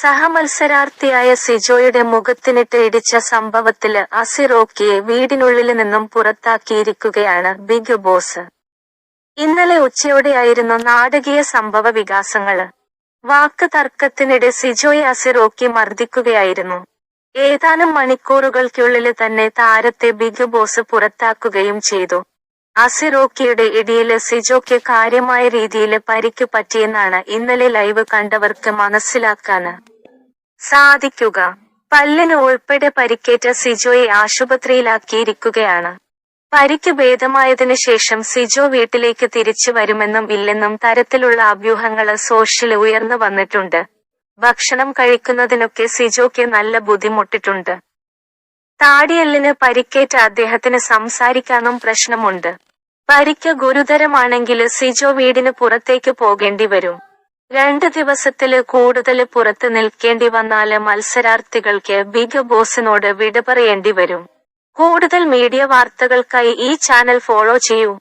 സഹമത്സരാർത്ഥിയായ സിജോയുടെ മുഖത്തിനിട്ട് ഇടിച്ച സംഭവത്തിൽ അസിറോക്കിയെ വീടിനുള്ളിൽ നിന്നും പുറത്താക്കിയിരിക്കുകയാണ് ബിഗ് ബോസ്. ഇന്നലെ ഉച്ചയോടെയായിരുന്നു നാടകീയ സംഭവ വികാസങ്ങൾ. വാക്ക് തർക്കത്തിനിടെ സിജോയെ അസിറോക്കി മർദ്ദിക്കുകയായിരുന്നു. ഏതാനും മണിക്കൂറുകൾക്കുള്ളിൽ തന്നെ താരത്തെ ബിഗ് ബോസ് പുറത്താക്കുകയും ചെയ്തു. അസിറോക്കിയുടെ ഇടിയിൽ സിജോയ്ക്ക് കാര്യമായ രീതിയിൽ പരിക്ക് പറ്റിയെന്നാണ് ഇന്നലെ ലൈവ് കണ്ടവർക്ക് മനസ്സിലാക്കാന് സാധിക്കുക. പല്ലിന് ഉൾപ്പെടെ പരിക്കേറ്റ സിജോയെ ആശുപത്രിയിലാക്കിയിരിക്കുകയാണ്. പരിക്ക് ഭേദമായതിനു ശേഷം സിജോ വീട്ടിലേക്ക് തിരിച്ചു വരുമെന്നും ഇല്ലെന്നും തരത്തിലുള്ള അഭ്യൂഹങ്ങൾ സോഷ്യൽ ഉയർന്നു വന്നിട്ടുണ്ട്. ഭക്ഷണം കഴിക്കുന്നതിനൊക്കെ സിജോയ്ക്ക് നല്ല ബുദ്ധിമുട്ടിട്ടുണ്ട്. താടിയെല്ലിന് പരിക്കേറ്റ അദ്ദേഹത്തിന് സംസാരിക്കാനും പ്രശ്നമുണ്ട്. പരിക്ക് ഗുരുതരമാണെങ്കിൽ സിജോ വീടിന് പുറത്തേക്ക് പോകേണ്ടി വരും. രണ്ട് ദിവസത്തിൽ കൂടുതൽ പുറത്ത് നിൽക്കേണ്ടി വന്നാൽ മത്സരാർത്ഥികൾക്ക് ബിഗ് ബോസിനോട് വിട പറയേണ്ടി വരും. കൂടുതൽ മീഡിയ വാർത്തകൾക്കായി ഈ ചാനൽ ഫോളോ ചെയ്യൂ.